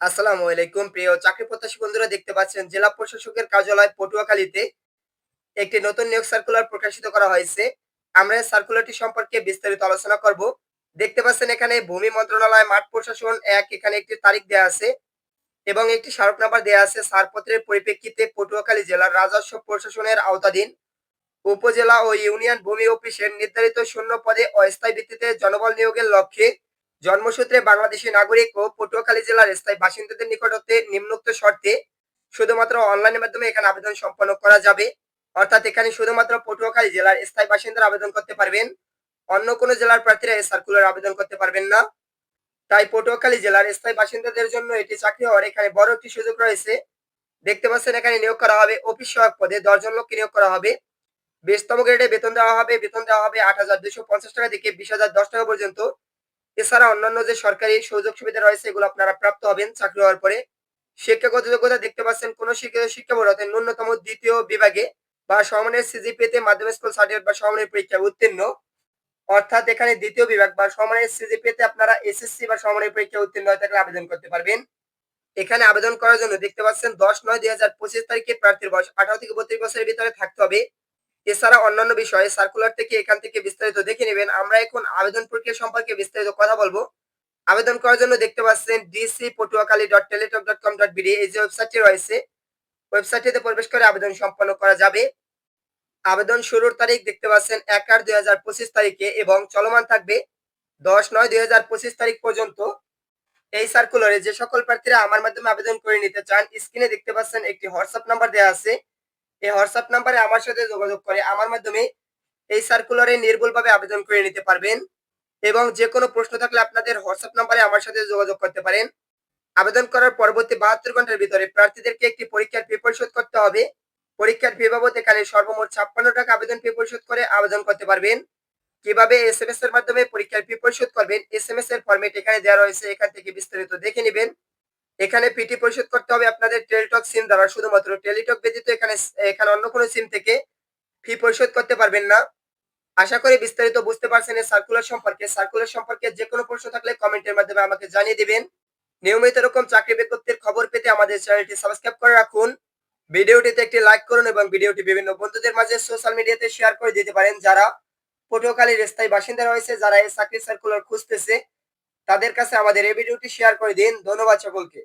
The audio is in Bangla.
আসসালামু আলাইকুম। প্রিয় চাকরি প্রত্যাশী বন্ধুরা, দেখতে পাচ্ছেন জেলা প্রশাসকের কার্যালয় পটুয়াখালীতে একটি নতুন নিয়োগ সার্কুলার প্রকাশিত করা হয়েছে। আমরা সার্কুলারটি সম্পর্কে বিস্তারিত আলোচনা করব। দেখতে পাচ্ছেন এখানে ভূমি মন্ত্রণালয়, মাঠ প্রশাসন এক, এখানে একটি তারিখ দেওয়া আছে এবং একটি স্মারক নাম্বার দেওয়া আছে। সারপত্রের পরিপ্রেক্ষিতে পটুয়াখালী জেলার রাজস্ব প্রশাসনের আওতাধীন উপজেলা ও ইউনিয়ন ভূমি অফিসের নির্ধারিত শূন্য পদে অস্থায়ী ভিত্তিতে জনবল নিয়োগের লক্ষ্যে জন্মসূত্রে বাংলাদেশী নাগরিক ও পটুয়াখালী জেলার স্থায়ী বাসিন্দাদের নিকট হতে নিম্নোক্ত শর্তে শুধুমাত্র অনলাইনের মাধ্যমে এখানে আবেদন সম্পন্ন করা যাবে। অর্থাৎ এখানে শুধুমাত্র পটুয়াখালী জেলার স্থায়ী বাসিন্দারা আবেদন করতে পারবেন। অন্য কোনো জেলার প্রার্থীরা সার্কুলার আবেদন করতে পারবেন না। তাই পটুয়াখালী জেলার স্থায়ী বাসিন্দাদের জন্য এটি চাকরি হওয়ার এখানে বড় একটি সুযোগ রয়েছে। দেখতে পাচ্ছেন এখানে নিয়োগ করা হবে অফিস সহায়ক পদে দশজন লোককে নিয়োগ করা হবে। বেশতম গ্রেডে বেতন দেওয়া হবে, বেতন দেওয়া হবে আট হাজার দুইশো পঞ্চাশ টাকা থেকে বিশ হাজার দশ টাকা পর্যন্ত। এছাড়া অন্যান্য যে সরকারি সুযোগ সুবিধা রয়েছে, এগুলো আপনারা প্রাপ্ত হবেন চাকরি হওয়ার পরে। শিক্ষাগত যোগ্যতা দেখতে পাচ্ছেন, কোন শিক্ষিত শিক্ষা বোর্ড অর্থাৎ ন্যূনতম দ্বিতীয় বিভাগে বা সমানের সিজিপিএতে মাধ্যমিক স্কুল সার্টিফিকেট বা সমানের পরীক্ষায় উত্তীর্ণ। অর্থাৎ এখানে দ্বিতীয় বিভাগ বা সমানের সিজিপিএতে আপনারা এসএসসি বা সমানের পরীক্ষায় উত্তীর্ণ হয়ে থাকলে আবেদন করতে পারবেন। এখানে আবেদন করার জন্য দেখতে পাচ্ছেন, দশ নয় দুই হাজার পঁচিশ তারিখে প্রার্থীর বয়স আঠারো থেকে বত্রিশ বছরের ভিতরে থাকতে হবে। এছাড়া অন্যান্য বিষয়ে সার্কুলার থেকে এখান থেকে বিস্তারিত দেখে নেবেন। আমরা এখন আবেদন প্রক্রিয়া সম্পর্কে বিস্তারিত কথা বলব। আবেদন করার জন্য দেখতে পাচ্ছেন DC Patuakhali dot Teletalk dot com dot BD এই যে ওয়েবসাইটটি রয়েছে ওয়েবসাইটটিতে প্রবেশ করে আবেদন সম্পন্ন করা যাবে। আবেদন শুরুর তারিখ দেখতে পাচ্ছেন এক আট দুই হাজার পঁচিশ তারিখে এবং চলমান থাকবে দশ নয় দুই হাজার পঁচিশ তারিখ পর্যন্ত। এই সার্কুলারে যে সকল প্রার্থীরা আমার মাধ্যমে আবেদন করে নিতে চান স্ক্রিনে দেখতে পাচ্ছেন একটি হোয়াটসঅ্যাপ নাম্বার দেওয়া আছে। এই হোয়াটসঅ্যাপ নাম্বারে আমার সাথে যোগাযোগ করে আমার মাধ্যমে এই সার্কুলারে নির্ভুলভাবে আবেদন করে নিতে পারবেন এবং যে কোনো প্রশ্ন থাকলে আপনাদের হোয়াটসঅ্যাপ নাম্বারে আমার সাথে যোগাযোগ করতে পারেন। আবেদন করার পরবর্তী বাহাত্তর ঘণ্টার ভিতরে প্রার্থীদেরকে একটি পরীক্ষার ফি পরিশোধ করতে হবে। পরীক্ষার ফি বাবদ এখানে সর্বমোট ছাপ্পান্ন টাকা আবেদন ফি পরিশোধ করে আবেদন করতে পারবেন। কীভাবে এস এম এস এর মাধ্যমে পরীক্ষার ফি পরিশোধ করবেন? এস এম এস এর ফর্মেট এখানে দেওয়া রয়েছে, এখান থেকে বিস্তারিত দেখে নেবেন। এখানে পিটি পরিশোধ করতে হবে আপনাদের টেলিটক সিম দ্বারা। শুধুমাত্র টেলিটক ব্যতীত এখানে এখানে অন্য কোনো সিম থেকে ফি পরিশোধ করতে পারবেন না। আশা করি বিস্তারিত বুঝতে পারছেন সার্কুলার সম্পর্কে। সার্কুলার সম্পর্কে যে কোনো প্রশ্ন থাকলে কমেন্টের মাধ্যমে আমাকে জানিয়ে দিবেন। নিয়মিত এরকম চাকরি বিজ্ঞপ্তির খবর পেতে আমাদের চ্যানেলটি সাবস্ক্রাইব করে রাখুন। ভিডিওটিতে একটি লাইক করুন এবং ভিডিওটি বিভিন্ন বন্ধুদের মাঝে সোশ্যাল মিডিয়াতে শেয়ার করে দিতে পারেন। যারা পটুয়াখালীর স্থায়ী বাসিন্দা রয়েছে, যারা এই চাকরি সার্কুলার খুঁজতেছে তাদের কাছে আমাদের এই ভিডিওটি শেয়ার করে দিন। ধন্যবাদ সকলকে।